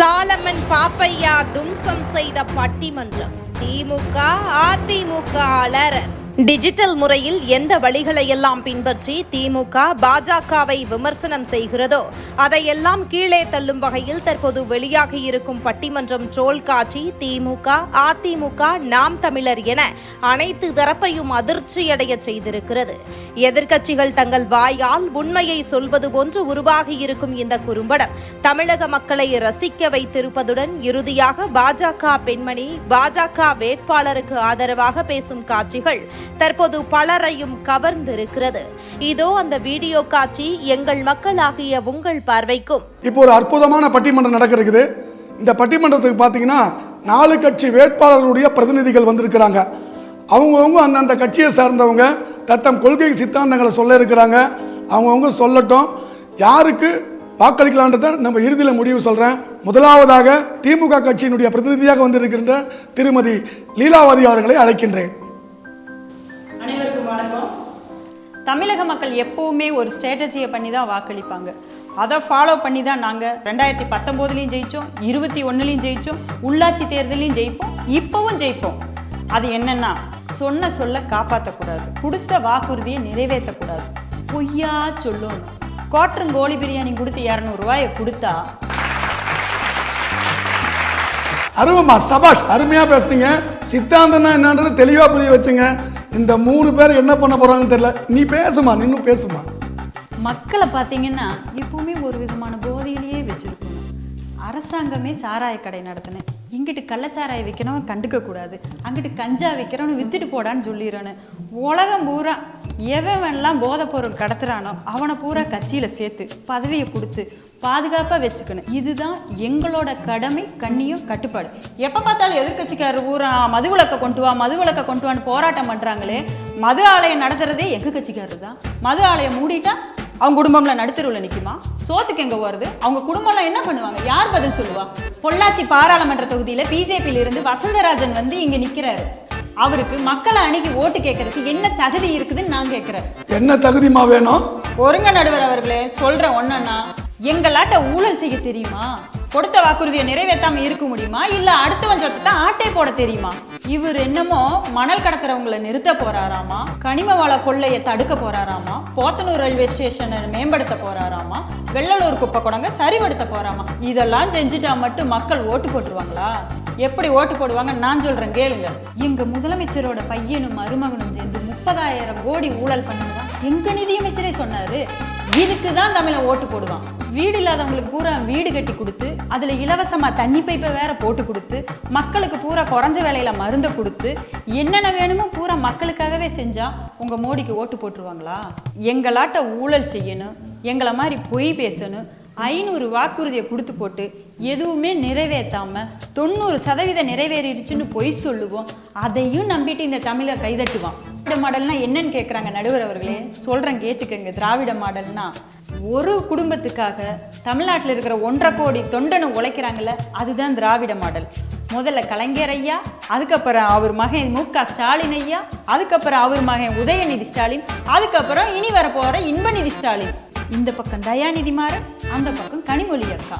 சாலமன் பாப்பையா தும்சம் செய்த பட்டிமன்றம். திமுக அதிமுக அலறல். டிஜிட்டல் முறையில் எந்த வழிகளையெல்லாம் பின்பற்றி திமுக பாஜகவை விமர்சனம் செய்கிறதோ அதையெல்லாம் கீழே தள்ளும் வகையில் தற்போது வெளியாகி இருக்கும் பட்டிமன்றம் ட்ரோல் காட்சி திமுக அதிமுக நாம் தமிழர் என அனைத்து தரப்பையும் அதிர்ச்சியடைய செய்திருக்கிறது. எதிர்க்கட்சிகள் தங்கள் வாயால் உண்மையை சொல்வது போன்று உருவாகியிருக்கும் இந்த குறும்படம் தமிழக மக்களை ரசிக்க வைத்திருப்பதுடன் இறுதியாக பாஜக பெண்மணி பாஜக வேட்பாளருக்கு ஆதரவாக பேசும் காட்சிகள் தற்போது பலரையும் கவர்ந்திருக்கிறது. இதோ அந்த வீடியோ காட்சி எங்கள் மக்களாகிய உங்கள் பார்வைக்கும். இப்போ ஒரு அற்புதமான பட்டிமன்றம் நடக்கிறது இந்த பட்டிமன்றத்துக்கு பார்த்தீங்கன்னா நாலு கட்சி வேட்பாளர்களுடைய பிரதிநிதிகள் வந்திருக்கிறாங்க. அவங்கவுங்க அந்தந்த கட்சியை சார்ந்தவங்க தத்தம் கொள்கை சித்தாந்தங்களை சொல்ல இருக்கிறாங்க. அவங்கவுங்க சொல்லட்டும். யாருக்கு வாக்களிக்கலான்றதை நம்ம இறுதியில் முடிவு சொல்கிறேன் முதலாவதாக திமுக கட்சியினுடைய பிரதிநிதியாக வந்திருக்கின்ற திருமதி லீலாவதி அவர்களை அழைக்கின்றேன். தமிழக மக்கள் எப்போவுமே ஒரு ஸ்ட்ராட்டஜியை பண்ணி தான் வாக்களிப்பாங்க. அதை ஃபாலோ பண்ணி தான் நாங்கள் ரெண்டாயிரத்தி பத்தொம்போதுலேயும் ஜெயித்தோம் இருபத்தி ஒன்றுலையும் ஜெயித்தோம் உள்ளாட்சி தேர்தலையும் ஜெயிப்போம் இப்போவும் ஜெயிப்போம். அது என்னென்னா சொன்ன சொல்ல காப்பாற்றக்கூடாது கொடுத்த வாக்குறுதியை நிறைவேற்றக்கூடாது. பொய்யா சொல்லணும். குவாட்டரும் கோழி பிரியாணி கொடுத்து இரநூறுவாயை கொடுத்தா அருவமா சபாஷ் அருமையாக பேசுனீங்க. சித்தாந்தம்னா என்னன்றது தெளிவாக புரிய வச்சுங்க. இந்த மூணு பேர் என்ன பண்ண போகிறாங்கன்னு தெரியல. நீ பேசுமா நின்னும் பேசுமா. மக்களை பார்த்தீங்கன்னா எப்பவுமே ஒரு விதமான போதையிலேயே வச்சிருக்கணும். அரசாங்கமே சாராய கடை நடத்தினேன். இங்கிட்டு கள்ளச்சாராயம் விற்கிறவன் கண்டுக்க கூடாது. அங்கிட்டு கஞ்சா விற்கிறவன் வித்துட்டு போடான்னு சொல்லிடுறானு உலகம் பூரா எவன்லாம் எல்லாம் பொருள் கடத்துறானோ அவனை பூரா கட்சியில் சேர்த்து பதவியை கொடுத்து பாதுகாப்பாக வச்சுக்கணும். இதுதான் எங்களோட கடமை கண்ணியும் கட்டுப்பாடு. எப்போ பார்த்தாலும் எதிர்க்கட்சிக்காரர் பூரா மது விளக்க கொண்டு வா மது விளக்க கொண்டு வான்னு போராட்டம் பண்ணுறாங்களே மது ஆலயம் நடத்துறதே எங்கள் கட்சிக்காரர் தான்? மது ஆலயம் மூடிட்டா அவங்க குடும்பம்ல நடுத்தருவில் நிக்குமா? சோத்துக்கு எங்க வருது அவங்க குடும்பம்லாம் என்ன பண்ணுவாங்க? யார் பதில் சொல்லுவா? பொள்ளாச்சி பாராளுமன்ற தொகுதியில பிஜேபியில இருந்து வசந்தராஜன் வந்து இங்க நிக்கிறாரு. அவருக்கு மக்களை அணுகி ஓட்டு கேட்கறதுக்கு என்ன தகுதி இருக்குதுன்னு நான் கேட்கிறேன். என்ன தகுதிமா வேணும்? ஒருங்க நடுவர் அவர்களே சொல்றேன் ஒன்னா எங்களாட்ட ஊழல் செய்ய தெரியுமா? கொடுத்த வாக்குறுதியை நிறைவேற்றாம இருக்க முடியுமா? இல்ல அடுத்தவன் சொத்தை ஆட்டை போட தெரியுமா? இவர் என்னமோ மணல் கடத்துறவங்களை நிறுத்த போறாராமா? கனிம வள கொள்ளையை தடுக்க போறாராமா? போத்தனூர் ரயில்வே ஸ்டேஷனை மேம்படுத்த போறாராமா? வெள்ளலூர் குப்பை குடங்க சரிபடுத்த போறாமா? இதெல்லாம் செஞ்சுட்டா மட்டும் மக்கள் ஓட்டு போட்டுருவாங்களா? எப்படி ஓட்டு போடுவாங்க? நான் சொல்றேன் கேளுங்க. எங்க முதலமைச்சரோட பையனும் மருமகனும் சேர்ந்து முப்பதாயிரம் கோடி ஊழல் பண்ணுங்க எங்க நிதியமைச்சரே சொன்னாரு இதுக்கு தான் தமிழன் ஓட்டு போடுவான். வீடு இல்லாதவங்களுக்கு பூரா வீடு கட்டி கொடுத்து அதில் இலவசமாக தண்ணி பைப்பை வேற போட்டு கொடுத்து மக்களுக்கு பூரா குறைஞ்ச வேலையில் மருந்தை கொடுத்து என்னென்ன வேணுமோ பூரா மக்களுக்காகவே செஞ்சால் உங்கள் மோடிக்கு ஓட்டு போட்டுருவாங்களா? எங்களாட்ட ஊழல் செய்யணும் எங்களை மாதிரி பொய் பேசணும் ஐநூறு வாக்குறுதியை கொடுத்து போட்டு எதுவுமே நிறைவேற்றாம தொண்ணூறு சதவீதம் நிறைவேறிடுச்சுன்னு பொய் சொல்லுவோம் அதையும் நம்பிட்டு இந்த தமிழை கைதட்டுவான். திராவிட மாடல்னா என்னன்னு கேட்குறாங்க நடுவர் அவர்களே. சொல்கிறேன் கேட்டுக்கங்க. திராவிட மாடல்னா ஒரு குடும்பத்துக்காக தமிழ்நாட்டில் இருக்கிற ஒன்றரை கோடி தொண்டனை உழைக்கிறாங்கல்ல அதுதான் திராவிட மாடல். முதல்ல கலைஞர் ஐயா அதுக்கப்புறம் அவர் மகன் மு க ஸ்டாலின் ஐயா அதுக்கப்புறம் அவர் மகன் உதயநிதி ஸ்டாலின் அதுக்கப்புறம் இனி வரப்போகிற இன்பநிதி ஸ்டாலின். இந்த பக்கம் தயாநிதி மாறன் அந்த பக்கம் கனிமொழி அக்கா.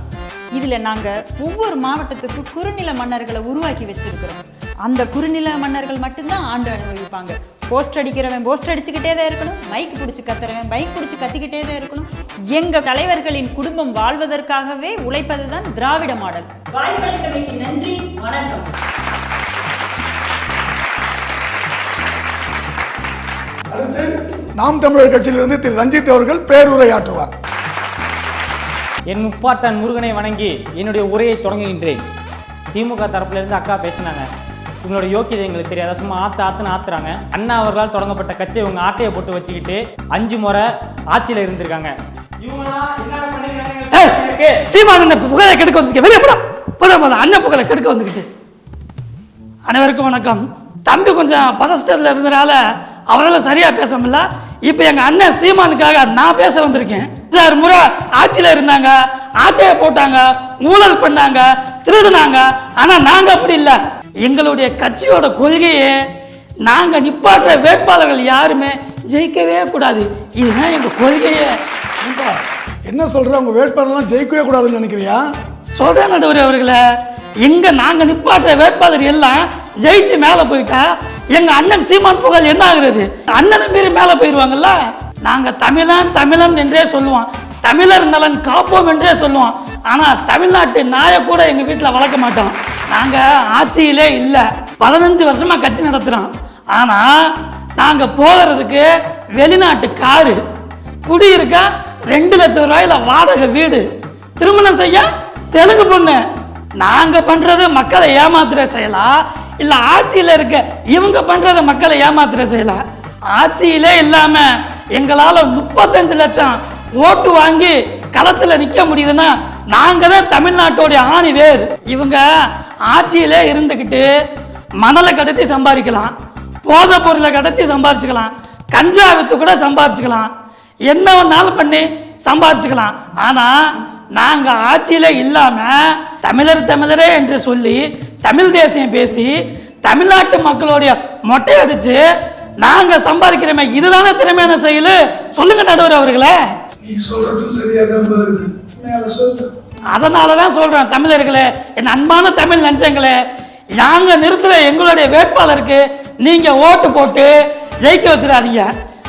இதுல நாங்க ஒவ்வொரு மாவட்டத்துக்கும் குறுநில மன்னர்களை உருவாக்கி வச்சிருக்கிறோம். அந்த குறுநில மன்னர்கள் மட்டும்தான் ஆண்டு அனுபவிப்பாங்க. போஸ்ட் அடிக்கிறவன் போஸ்ட் அடிச்சுக்கிட்டே தான் இருக்கணும். மைக் பிடிச்சி கத்துறவன் மைக் பிடிச்சி கத்திக்கிட்டே தான் இருக்கணும். எங்க தலைவர்களின் குடும்பம் வாழ்வதற்காகவே உழைப்பதுதான் திராவிட மாடல். வாய்ப்பளித்தமைக்கு நன்றி வணக்கம். அடுத்து நாம் தமிழர் கட்சியிலிருந்து திரு. ரஞ்சித் அவர்கள் பேருரையாற்றுவார். என் முப்பாட்டன் முருகனை வணங்கி என்னுடைய உரையை தொடங்குகின்றேன். திமுக தரப்புல இருந்து அக்கா பேசினாங்க. இவங்களோட யோக்கியதை எங்களுக்கு தெரியாத. சும்மா ஆத்து ஆத்துன்னு ஆத்துறாங்க. அண்ணா அவர்களால் தொடங்கப்பட்ட கட்சி இவங்க ஆட்டையை போட்டு வச்சுக்கிட்டு அஞ்சு முறை ஆட்சியில் இருந்திருக்காங்க. இவங்கெல்லாம் என்னடா பண்ணிருக்காங்க எங்களுக்கு இருக்கு. சீமான் இந்த புகழை கெடுக்க வந்துருக்க வெளியே போடா. போடா அண்ணன் புகழை கெடுக்க வந்துக்கிட்டு. அனைவருக்கும் வணக்கம். தம்பி கொஞ்சம் பதஸ்டத்தில் இருந்தனால அவரால் சரியா பேச முடியல. இப்போ எங்க அண்ணன் சீமானுக்காக நான் பேச வந்திருக்கேன். சார் முறை ஆட்சியில் இருந்தாங்க ஆட்டையை போட்டாங்க ஊழல் பண்ணாங்க திருடுனாங்க. ஆனா நாங்க அப்படி இல்லை. எங்களுடைய கட்சியோட கொள்கையே நாங்க நிப்பாட்டுற வேட்பாளர்கள் யாருமே ஜெயிக்கவே கூடாது. இதுதான் எங்க கொள்கையே. என்ன சொல்ற? உங்க வேட்பாளர்லாம் ஜெயிக்கவே கூடாதுன்னு நினைக்கிறியா? சொல்றேன் நடுவர் அவர்களே எங்க நாங்க நிப்பாட்டுற வேட்பாளர் எல்லாம் ஜெயிச்சு மேல போயிட்டா எங்க அண்ணன் சீமான் புகழ் என்ன ஆகுறது? அண்ணனை மீறி மேல போயிருவாங்கல்ல? நாங்க தமிழன் தமிழன் என்றே சொல்லுவோம். தமிழர் நலன் காப்போம் என்றே சொல்லுவோம். ஆனா தமிழ்நாட்டு நாயை கூட எங்க வீட்டுல வளர்க்க மாட்டோம். நாங்க ஆட்சியிலே இல்ல. பதினஞ்சு வருஷமா கட்சி நடத்துறோம். ஆனா நாங்க போகிறதுக்கு வெளிநாட்டு காரு. குடியிருக்க ரெண்டு லட்சம் ரூபாயில வாடகை வீடு. திருமணம் செய்ய தெலுங்கு பொண்ணு. நாங்க பண்றது மக்களை ஏமாத்துற செயலா? இல்ல ஆட்சியில இருக்க இவங்க பண்ணுறத மக்களை ஏமாத்துற செயலா? ஆட்சியிலே இல்லாம எங்களால முப்பத்தஞ்சு லட்சம் ஓட்டு வாங்கி களத்துல நிக்க முடியுதுன்னா நாங்க தான் தமிழ்நாட்டோடைய ஆணி வேர். இவங்க ஆட்சியிலே இருந்துக்கிட்டு மணலை கடத்தி சம்பாதிக்கலாம் போதை பொருளை கடத்தி சம்பாரிச்சுக்கலாம் கஞ்சா வித்து கூட சம்பாரிச்சுக்கலாம் என்ன வேணாலும் பண்ணி சம்பாரிச்சுக்கலாம் ஆனா நாங்க ஆட்சியில இல்லாம தமிழர் தமிழரே என்று சொல்லி தமிழ் தேசியம் பேசி தமிழ்நாட்டு மக்களுடைய மொட்டை அடிச்சு நாங்க சம்பாதிக்கிறோமே இதுதானே திறமையான செயல்? சொல்லுங்க நடுவர் அவர்களே. நீ சொல்றது சரியாதான் வருது. மேல சொல்லு அதனால தான் சொல்றேன் தமிழர்களே என் அன்பான தமிழ் நெஞ்சங்களே நாங்க நிறுத்துற எங்களுடைய வேட்பாளருக்கு நீங்க ஓட்டு போட்டு ஜெயிக்க வச்சிடாதீங்க.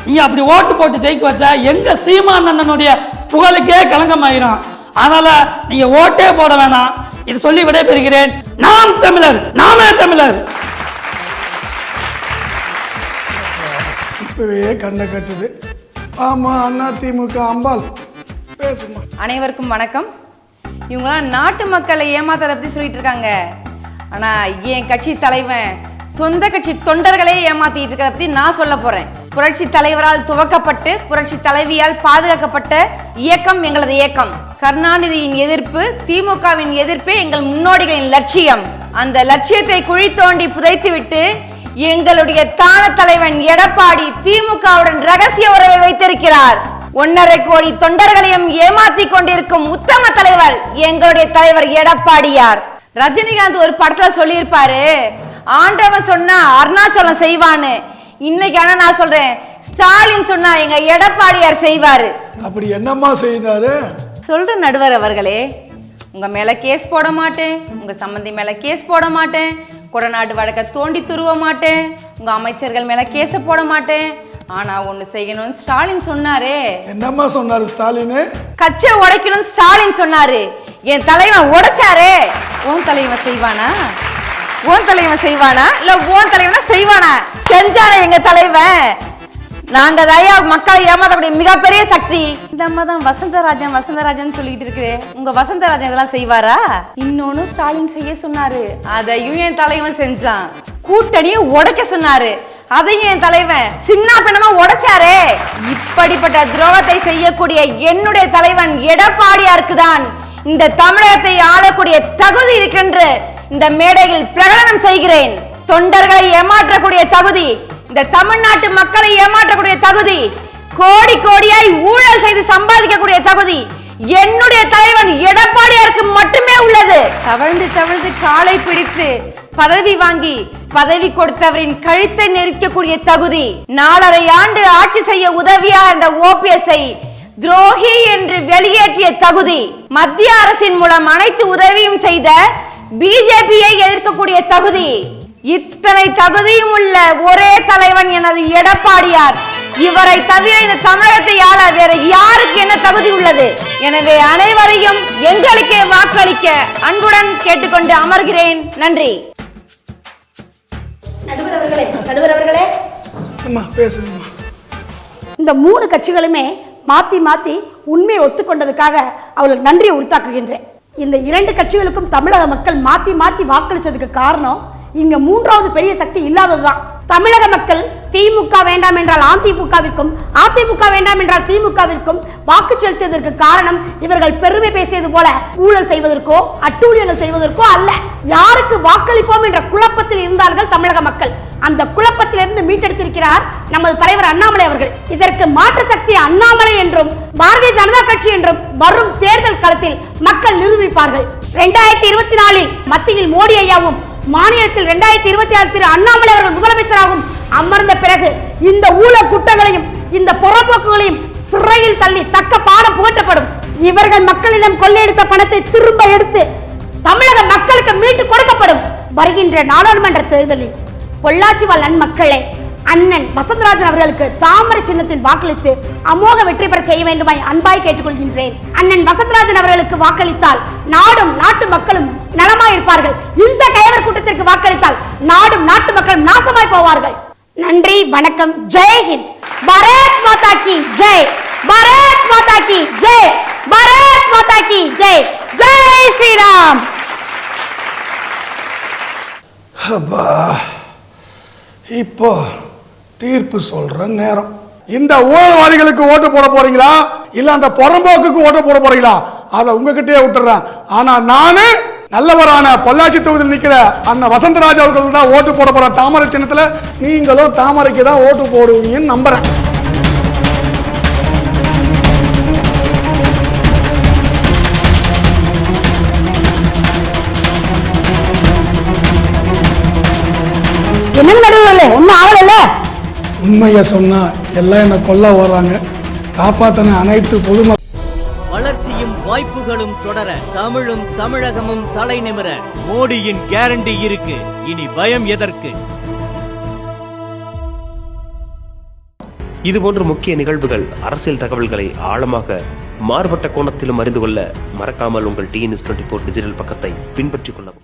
நீங்க அப்படி ஓட்டு போட்டு ஜெயிக்க வச்சா எங்க சீமான் அண்ணனுடைய புகழுக்கே களங்கமாயிரும். அதனால நீங்க ஓட்டே போட வேணாம். இது சொல்லி விடைபெறுகிறேன். நாம் தமிழர் நாமே தமிழர். இப்பவே கண்ணை கட்டுது. ஆமா அண்ணா திமுக அம்பாள். பேசுமா. அனைவருக்கும் வணக்கம். இவங்களாம் நாட்டு மக்களை ஏமாத்ததை பற்றி சொல்லிட்டு இருக்காங்க. ஆனால் என் கட்சி தலைவன் சொந்த கட்சி தொண்டர்களே ஏமாத்திட்டு இருக்கிறத பற்றி நான் சொல்ல போகிறேன் புரட்சி தலைவரால் துவக்கப்பட்டு புரட்சி தலைவியால் பாதுகாக்கப்பட்ட இயக்கம் எங்களது இயக்கம். கருணாநிதியின் எதிர்ப்பு திமுகவின் எதிர்ப்பே எங்கள் முன்னோடிகளின் லட்சியம். அந்த லட்சியத்தை குழி தோண்டி புதைத்துவிட்டு எங்களுடைய தான தலைவன் எடப்பாடி திமுகவுடன் ரகசிய உறவை வைத்திருக்கிறார். ஒன்னரை கோடி தொண்டர்களையும் ஏமாத்தி கொண்டிருக்கும் உத்தம தலைவர் எங்களுடைய தலைவர் எடப்பாடியார். ரஜினிகாந்த் ஒரு படத்துல சொல்லியிருப்பாரு ஆண்டவன் சொன்னா அருணாச்சலம் செய்வான்னு. இன்னைக்கு ஆனா நான் சொல்றேன் ஸ்டாலின் சொன்னா எங்க எடப்பாடியார் செய்வாரு. அப்படி என்னம்மா செய்தாரு? சொல்ற நடுவர் அவர்களே உங்க மேல கேஸ் போட மாட்டேன் உங்க சம்பந்தி மேல கேஸ் போட மாட்டேன் கொடநாடு வழக்க தோண்டி துருவ மாட்டேன் உங்க அமைச்சர்கள் மேல கேஸ போட மாட்டேன் ஆனா ஒண்ணு செய்யணும்னு ஸ்டாலின் சொன்னாரே. என்னம்மா சொன்னாரு ஸ்டாலின்? கச்சை உடைக்கணும் ஸ்டாலின் சொன்னாரு. என் தலைவன் உடைச்சாரே. உன் தலைவன் செய்வானா? உன் தலைவன் செய்வானா? இல்ல உன் தலைவனா செய்வானா? செஞ்சானே எங்க தலைவன். நாங்க தயா மக்களை ஏமாத்தக்கூடிய மிகப்பெரிய சக்தி. இந்த அம்மா தான் வசந்தராஜன் வசந்தராஜன் சொல்லிட்டு இருக்கு. உங்க வசந்தராஜன் இதெல்லாம் செய்வாரா? இன்னொன்னு ஸ்டாலின் செய்ய சொன்னாரு. அதையும் என் தலைவன் செஞ்சான். கூட்டணியை உடைக்க சொன்னாரு. அதையும் என் தலைவன் சின்ன பின்னமா உடைச்சாரே. இப்படிப்பட்ட துரோகத்தை செய்யக்கூடிய என்னுடைய தலைவன் எடப்பாடியாருக்கு தான் இந்த தமிழகத்தை ஆளக்கூடிய தகுதி இருக்கின்ற இந்த மேடையில் பிரகடனம் செய்கிறேன். தொண்டர்களை ஏமாற்றக்கூடிய தகுதி இந்த தமிழ்நாட்டு மக்களை ஏமாற்றக்கூடிய தகுதி கோடி கோடியாய் ஊழல் செய்து சம்பாதிக்கக்கூடிய தகுதி என்னுடைய தலைவன் எடப்பாடியாருக்கு மட்டுமே உள்ளது. தவழ்ந்து தவழ்ந்து காலை பிடித்து பதவி வாங்கி பதவி கொடுத்தவரின் கழுத்தை நெரிக்கக்கூடிய தகுதி நாலரை ஆண்டு ஆட்சி செய்ய உதவியா இருந்த ஓபிஎஸ்ஐ துரோகி என்று வெளியேற்றிய தகுதி. மத்திய அரசின் மூலம் அனைத்து உதவியும் செய்த பிஜேபியை எதிர்க்கக்கூடிய தகுதி. இத்தனை தகுதியும் உள்ள ஒரே தலைவன் எனது எடப்பாடியார். இவரை தவிர இந்த தமிழகத்தை ஆள வேற யாருக்கு என்ன தகுதி உள்ளது? எனவே அனைவரையும் எங்களுக்கே வாக்களிக்க அன்புடன் கேட்டுக்கொண்டு அமர்கிறேன். நன்றி. நடுவர் அவர்களே நடுவர் அவர்களே. அம்மா பேசுங்கம்மா இந்த மூணு கட்சிகளுமே மாத்தி மாத்தி உண்மையை ஒத்துக்கொண்டதுக்காக அவர்களுக்கு நன்றியை உரித்தாக்குகின்றேன். இந்த இரண்டு கட்சிகளுக்கும் தமிழக மக்கள் மாத்தி மாத்தி வாக்களிச்சதுக்கு காரணம் இங்க மூன்றாவது பெரிய சக்தி இல்லாததுதான். தமிழக மக்கள் திமுக வேண்டாம் என்றால் அதிமுகவிற்கும் அதிமுக வேண்டாம் என்றால் திமுகவிற்கும் வாக்கு செலுத்தியதற்கு காரணம் இவர்கள் பெருமை பேசியது போல ஊழல் செய்வதற்கோ அட்டூழியங்கள் செய்வதற்கோ அல்ல. யாருக்கு வாக்களிப்போம் என்ற குழப்பத்தில் இருந்தார்கள் தமிழக மக்கள். அந்த குழப்பத்திலிருந்து மீட்டெடுத்திருக்கிறார் நமது தலைவர் அண்ணாமலை அவர்கள். இதற்கு மாற்று சக்தி அண்ணாமலை என்றும் பாரதிய ஜனதா கட்சி என்றும் வரும் தேர்தல் களத்தில் மக்கள் நிரூபிப்பார்கள். இரண்டாயிரத்தி இருபத்தி நாலில் மத்தியில் மோடி ஐயாவும் மாநிலத்தில் இரண்டாயிரத்தி இருபத்தி ஆறு திரு அண்ணாமலை அவர்கள் முதலமைச்சராகவும் அமர்ந்த பிறகு இந்த ஊழல் குற்றங்களையும் இந்த புறப்போக்குகளையும் சிறையில் தள்ளி தக்க பாடம் புகட்டப்படும். இவர்கள் மக்களிடம் கொள்ளையடித்த பணத்தை திரும்ப எடுத்து தமிழக மக்களுக்கு மீட்டு கொடுக்கப்படும். வருகின்ற நாடாளுமன்ற தேர்தலில் பொள்ளாச்சி வாழ் நன்மக்களே அண்ணன் வசந்தராஜன் அவர்களுக்கு தாமரை சின்னத்தில் வாக்களித்து அமோக வெற்றி பெற செய்ய வேண்டுமாய் அன்பாய் கேட்டுக்கொள்கின்றேன். அண்ணன் வசந்தராஜன் அவர்களுக்கு வாக்களித்தால் நாடும் நாட்டு மக்களும் நலமாய் இருப்பார்கள் இந்த கைவர் கூட்டத்திற்கு வாக்களித்தால் நாடும் நாட்டு மக்களும் நாசமாய் போவார்கள். நன்றி வணக்கம் ஜெய் ஹிந்த். பாரத் மாதா கி ஜெய். பாரத் மாதா கி ஜெய். பாரத் மாதா கி ஜெய். ஜெய் ஸ்ரீராம். அப்பா இப்போ தீர்ப்பு சொல்ற நேரம். இந்த ஊழல்வாதிகளுக்கு ஓட்டு போட போறீங்களா? இல்ல அந்த புறம்போக்குக்கு ஓட்டு போட போறீங்களா? அதை உங்ககிட்டயே விட்டுறேன். ஆனா நானு நல்லவரான பொள்ளாச்சி தொகுதியில் நிற்கிற அண்ணன் வசந்தராஜ் அவர்கள் தான் ஓட்டு போட போற தாமரை சின்னத்தில் நீங்களும் தாமரைக்கு தான் ஓட்டு போடுவீங்கன்னு நம்புறேன். என்ன நடுவில் ஒன்றும் ஆகல உண்மையை சொன்னா எல்லாம் என்ன கொல்ல வர்றாங்க. காப்பாத்தின அனைத்து பொதுமக்கள் வளர்ச்சியும் வாய்ப்புகளும் தொடர தமிழும் தமிழகமும் தலை நிமிர மோடியின் கேரண்டி இருக்கு. இனி பயம் எதற்கு? இதுபோன்ற முக்கிய நிகழ்வுகள் அரசியல் தகவல்களை ஆழமாக மாறுபட்ட கோணத்திலும் அறிந்து கொள்ள மறக்காமல் உங்கள் டிஎன்எஸ் டுவெண்ட்டி ஃபோர் டிஜிட்டல் பக்கத்தை பின்பற்றிக் கொள்ளவும்.